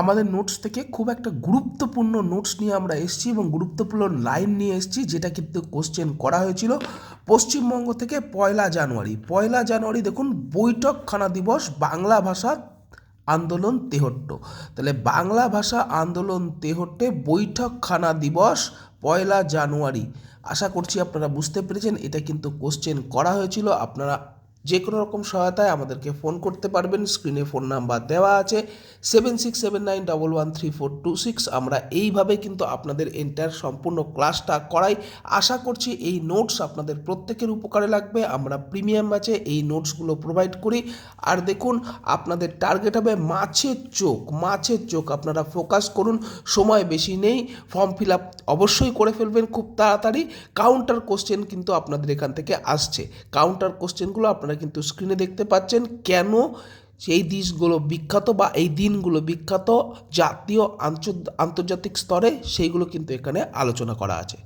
আমাদের নোটস থেকে খুব একটা গুরুত্বপূর্ণ নোটস নিয়ে আমরা এসেছি এবং গুরুত্বপূর্ণ লাইন নিয়ে এসেছি, যেটা কিন্তু কোশ্চেন করা হয়েছিল পশ্চিমবঙ্গ থেকে পয়লা জানুয়ারি। পয়লা জানুয়ারি দেখুন, বৈঠকখানা দিবস, বাংলা ভাষা আন্দোলন তেহট্ট। তাহলে বাংলা ভাষা আন্দোলন তেহট্টে বৈঠকখানা দিবস, পয়লা জানুয়ারি। আশা করছি আপনারা বুঝতে পেরেছেন, এটা কিন্তু কোশ্চেন করা হয়েছিল। আপনারা যে কোনো রকম সহায়তায় আমাদেরকে ফোন করতে পারবেন। স্ক্রিনে ফোন নাম্বার দেওয়া আছে। Seven six seven nine double one three four two six আমরা এইভাবে কিন্তু আপনাদের এন্টার সম্পূর্ণ ক্লাসটা করাই। আশা করছি এই নোটস আপনাদের প্রত্যেকের উপকারে লাগবে। আমরা প্রিমিয়াম ব্যাচে এই নোটসগুলো প্রোভাইড করি। আর দেখুন, আপনাদের টার্গেট হবে মাছের চোখ। মাছের চোখ আপনারা ফোকাস করুন। সময় বেশি নেই। ফর্ম ফিল আপ অবশ্যই করে ফেলবেন খুব তাড়াতাড়ি। কাউন্টার কোশ্চেন কিন্তু আপনাদের এখান থেকে আসছে। কাউন্টার কোশ্চেনগুলো আপনারা কিন্তু স্ক্রিনে দেখতে পাচ্ছেন কেন সেই দেশগুলো বিখ্যাত বা এই দিনগুলো বিখ্যাত জাতীয় আন্তর্জাতিক স্তরে সেইগুলো কিন্তু এখানে আলোচনা করা আছে।